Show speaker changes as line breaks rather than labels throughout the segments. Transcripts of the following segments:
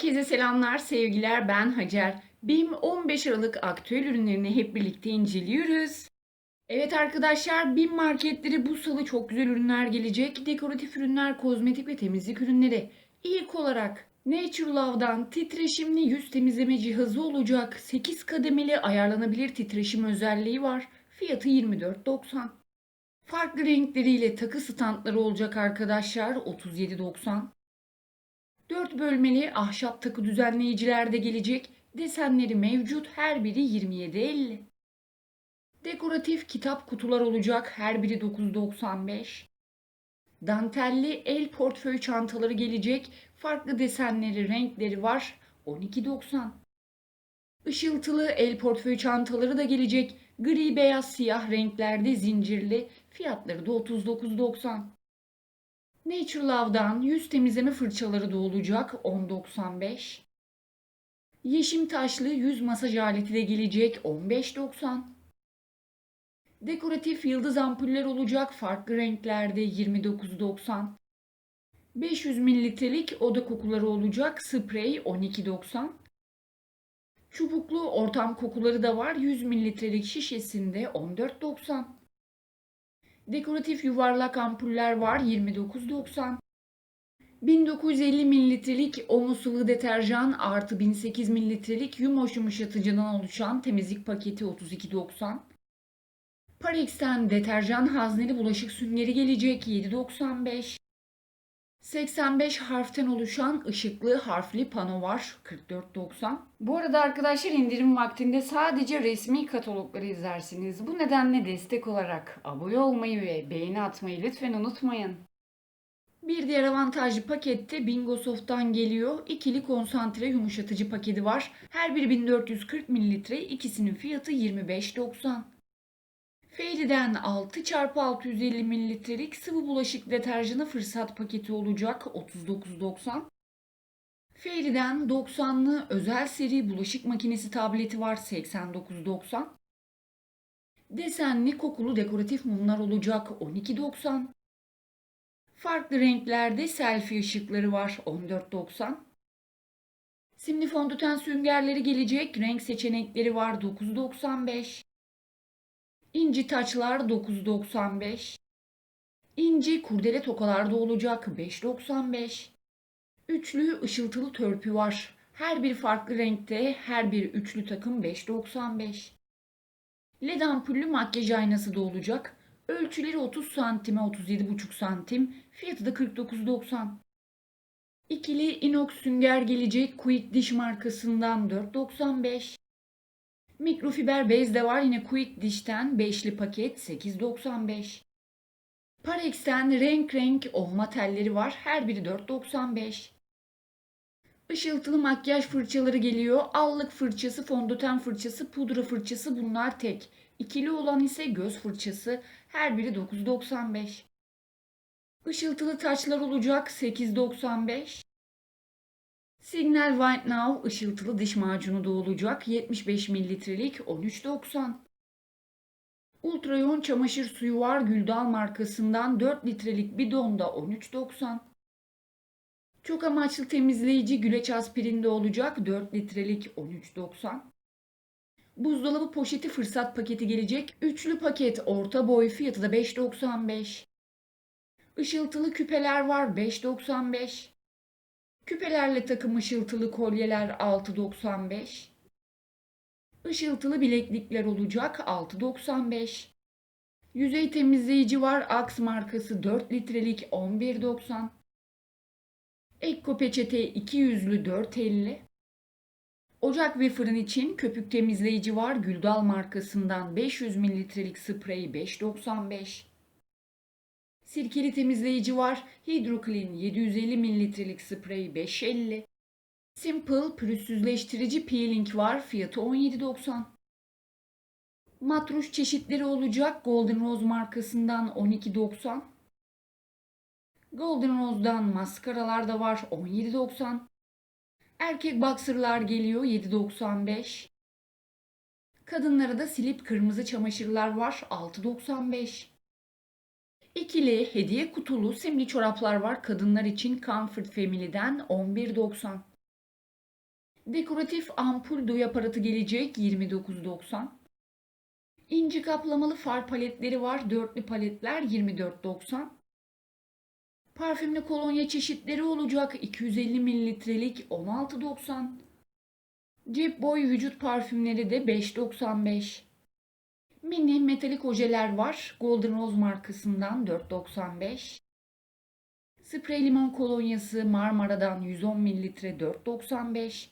Herkese selamlar, sevgiler. Ben Hacer. BİM 15 Aralık aktüel ürünlerini hep birlikte inceliyoruz. Evet arkadaşlar, BİM marketleri bu salı çok güzel ürünler gelecek. Dekoratif ürünler, kozmetik ve temizlik ürünleri. İlk olarak Nature Love'dan titreşimli yüz temizleme cihazı olacak. 8 kademeli ayarlanabilir titreşim özelliği var. Fiyatı 24.90. Farklı renkleriyle takı standları olacak arkadaşlar. 37.90. 4 bölmeli ahşap takı düzenleyiciler de gelecek. Desenleri mevcut. Her biri 27.50. Dekoratif kitap kutular olacak. Her biri 9.95. Dantelli el portföy çantaları gelecek. Farklı desenleri, renkleri var. 12.90. Işıltılı el portföy çantaları da gelecek. Gri, beyaz, siyah renklerde zincirli. Fiyatları da 39.90. Nature Love'dan yüz temizleme fırçaları da olacak 10.95. Yeşim taşlı yüz masaj aleti de gelecek 15.90. Dekoratif yıldız ampuller olacak farklı renklerde 29.90. 500 mililitrelik oda kokuları olacak sprey 12.90. Çubuklu ortam kokuları da var 100 mililitrelik şişesinde 14.90. Dekoratif yuvarlak ampuller var 29.90. 1950 mililitrelik Omo sıvı deterjan artı 1008 mililitrelik Yumoş yumuşatıcıdan oluşan temizlik paketi 32.90. Parex'ten deterjan hazneli bulaşık süngeri gelecek 7.95. 85 harften oluşan ışıklı harfli pano var 44.90. Bu arada arkadaşlar indirim vaktinde sadece resmi katalogları izlersiniz. Bu nedenle destek olarak abone olmayı ve beğeni atmayı lütfen unutmayın. Bir diğer avantajlı pakette Bingo Soft'tan geliyor. İkili konsantre yumuşatıcı paketi var. Her biri 1440 mililitre. İkisinin fiyatı 25.90. Fairy'den 6 x 650 mililitrelik sıvı bulaşık deterjanı fırsat paketi olacak 39.90. Fairy'den 90'lı özel seri bulaşık makinesi tableti var 89.90. Desenli kokulu dekoratif mumlar olacak 12.90. Farklı renklerde selfie ışıkları var 14.90. Simli fondöten süngerleri gelecek. Renk seçenekleri var 9.95. İnci taçlar 9.95. İnci kurdele tokalarda olacak 5.95. Üçlü ışıltılı törpü var. Her bir farklı renkte, her bir üçlü takım 5.95. LED ampullü makyaj aynası da olacak. Ölçüleri 30 santime 37,5 santim. Fiyatı da 49.90. İkili inox sünger gelecek Quick Dish markasından 4.95. Mikrofiber bez de var yine Quick Dish'ten 5'li paket 8.95. Parex'ten renk renk olma telleri var. Her biri 4.95. Işıltılı makyaj fırçaları geliyor. Allık fırçası, fondöten fırçası, pudra fırçası bunlar tek. İkili olan ise göz fırçası. Her biri 9.95. Işıltılı taçlar olacak 8.95. Signal White Now ışıltılı diş macunu da olacak 75 mililitrelik 13.90. Ultra yoğun çamaşır suyu var Güldal markasından 4 litrelik bidonda 13.90. Çok amaçlı temizleyici güleç aspirinde olacak 4 litrelik 13.90. Buzdolabı poşeti fırsat paketi gelecek. Üçlü paket orta boy fiyatı da 5.95. Işıltılı küpeler var 5.95. Küpelerle takım ışıltılı kolyeler 6.95. Işıltılı bileklikler olacak 6.95. Yüzey temizleyici var Axe markası 4 litrelik 11.90. Ekko peçete 200'lü 4.50. Ocak ve fırın için köpük temizleyici var Güldal markasından 500 mililitrelik sprey 5.95. Sirkeli temizleyici var Hydroclean 750 mililitrelik sprey 5.50. Simple pürüzsüzleştirici peeling var fiyatı 17.90. Matruş çeşitleri olacak Golden Rose markasından 12.90. Golden Rose'dan maskaralar da var 17.90. Erkek boxer'lar geliyor 7.95. Kadınlara da silip kırmızı çamaşırlar var 6.95. İkili hediye kutulu simli çoraplar var kadınlar için Comfort Family'den 11.90. Dekoratif ampul duy aparatı gelecek 29.90. İnci kaplamalı far paletleri var. Dörtlü paletler 24.90. Parfümlü kolonya çeşitleri olacak 250 mililitrelik 16.90. Cep boy vücut parfümleri de 5.95. Mini metalik ojeler var. Golden Rose markasından 4.95. Sprey limon kolonyası Marmara'dan 110 mililitre 4.95.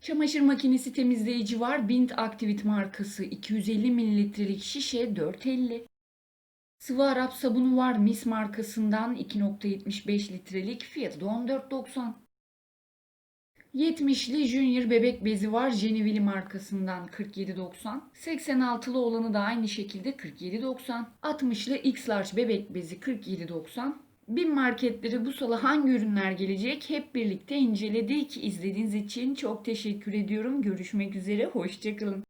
Çamaşır makinesi temizleyici var. Bint Activit markası 250 mililitrelik şişe 4.50. Sıvı Arap sabunu var. Mis markasından 2.75 litrelik fiyatı da 14.90. 70'li Junior bebek bezi var. Jenivili markasından 47.90. 86'lı olanı da aynı şekilde 47.90. 60'lı X Large bebek bezi 47.90. Bin marketleri bu salı hangi ürünler gelecek hep birlikte inceledik. İzlediğiniz için çok teşekkür ediyorum. Görüşmek üzere. Hoşçakalın.